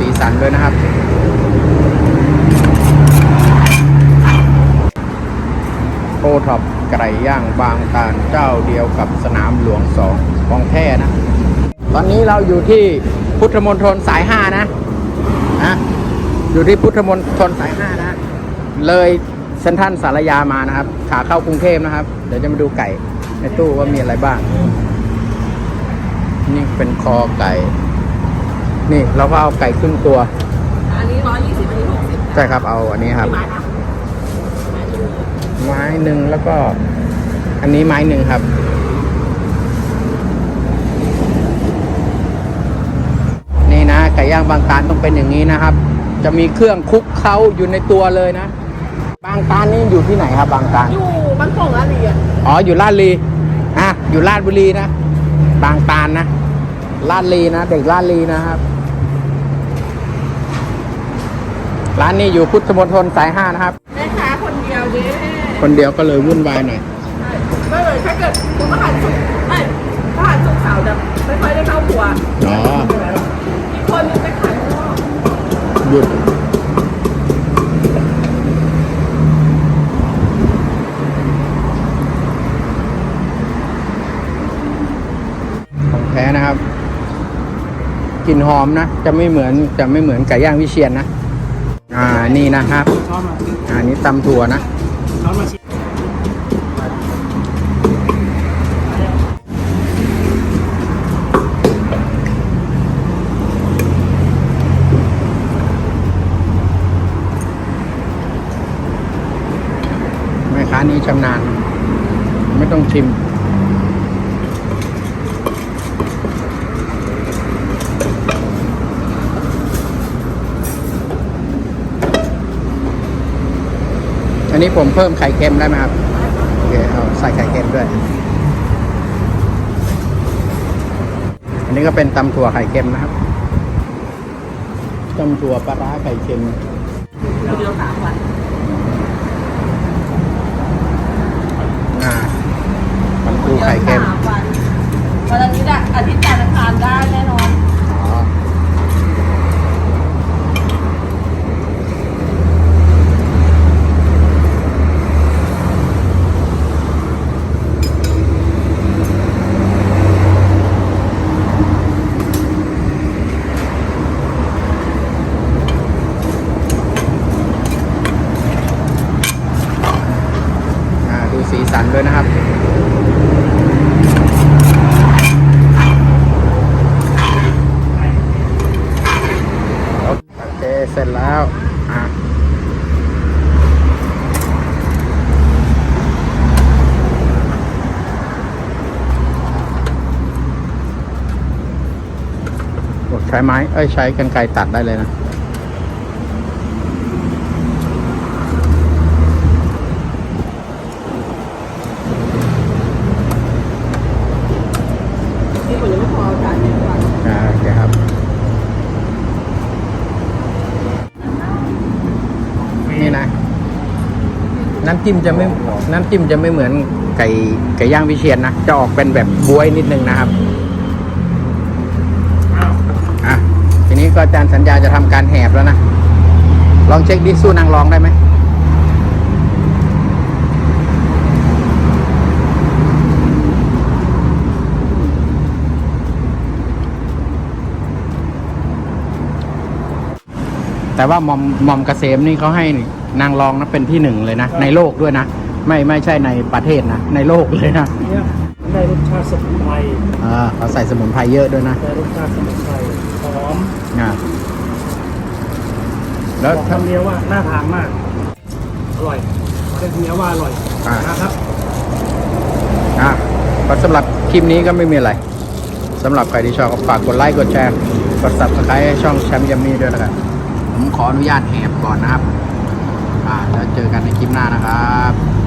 สีสันด้วยนะครับ โอท็อปไก่ย่างบางตาลเจ้าเดียวกับสนามหลวงสองของแท้นะ ตอนนี้เราอยู่ที่พุทธมณฑลสายห้านะนะอยู่ที่พุทธมณฑลสายห้านะ เลยเซนทันสารยามานะครับ ขาเข้ากรุงเทพนะครับ เดี๋ยวจะมาดูไก่ในตู้ว่ามีอะไรบ้าง นี่เป็นคอไก่ นี่เราก็เอาไก่ครึ่งตัว อันนี้ร้อยยี่สิบอันนี้หกสิบใช่ครับเอาอันนี้ครับ ไม้ครับไม้หนึ่งแล้วก็ อันนี้ไม้หนึ่งครับ นี่นะไก่ย่างบางตาลต้องเป็นอย่างนี้นะครับ จะมีเครื่องคลุกเคล้าอยู่ในตัวเลยนะ บางตาลนี่อยู่ที่ไหนครับ บางตาลอยู่บ้านโป่งละเรียนอ๋ออยู่ลาดลีอะอยู่ลาดบุรีนะ บางตาลนะลาดลีนะ เด็กลาดลีนะครับ ร้านนี้อยู่พุทธมณฑลสายห้านะครับ แม่ค้าคนเดียวเด้คนเดียวก็เลยวุ่นวายหน่อย ไม่เลยถ้าเกิดคุณทหารสุกไม่ทหารสุกสาวจะไม่ค่อยได้เข้าครัวอ๋อ อีกคนนึงไปขายข้างนอกหยุด ของแท้นะครับ กลิ่นหอมนะ จะไม่เหมือนจะไม่เหมือนไก่ย่างวิเชียนนะ อ่านี่นะครับอันนี้ตำถั่วนะช้อนมาชิมแม่ค้านี้ชำนาญ ไม่ต้องชิม นนี้ผมเพิ่มไข่เค็มได้ไหมครับโอเคเอาใส่ไข่เค็มด้วย อันนี้ก็เป็นตำถั่วไข่เค็มนะครับตำถั่วปลาร้าไข่เค็มเราเดียวสามวัน อ่าตำปูไข่เค็ม สามวันวันอาทิตย์อะอาทิตย์จันทร์อังคารได้แน่นอน อ๋อ อ่า ดู ยนะครับโอเคเสร็จแล้วอะใช้ไม้ เอ้ย ใช้กันไกรตัดได้เลยนะ นี่คนยังไม่พอจ่ายเงินก่อน อ่าโอเคครับ นี่นะ น้ำจิ้มจะไม่น้ำจิ้มจะไม่เหมือนไก่ไก่ย่างวิเชียนนะ จะออกเป็นแบบบวยนิดนึงนะครับอะทีนี้ก็อาจารย์สัญญาจะทำการแหบแล้วนะ ลองเช็คดิสู้นางรองได้ไหมแต่ว่าหมอมหมอมเกษมนี่เขาให้ นางรองนะเป็นที่หนึ่งเลยนะ ในโลกด้วยนะ ไม่ไม่ใช่ในประเทศนะ ในโลกเลยนะเนี่ยมันได้รสชาติสมุนไพรอ่าเขาใส่สมุนไพรเยอะด้วยนะได้รสชาติสมุนไพรหอมอ่าแล้วบอกถ้าคำเดียวว่าน่าทานมาก อร่อยได้คำเดียวว่าอร่อยอ่านะครับอะก็สำหรับคลิปนี้ก็ไม่มีอะไรสำหรับใครที่ชอบก็ฝากกดไลค์กดแชร์กด subscribe ให้ช่องแชมป์ยัมมี่ด้วยนะครับผมขออนุญาตแหบก่อนนะครับ อ่าแล้วเจอกันในคลิปหน้านะครับ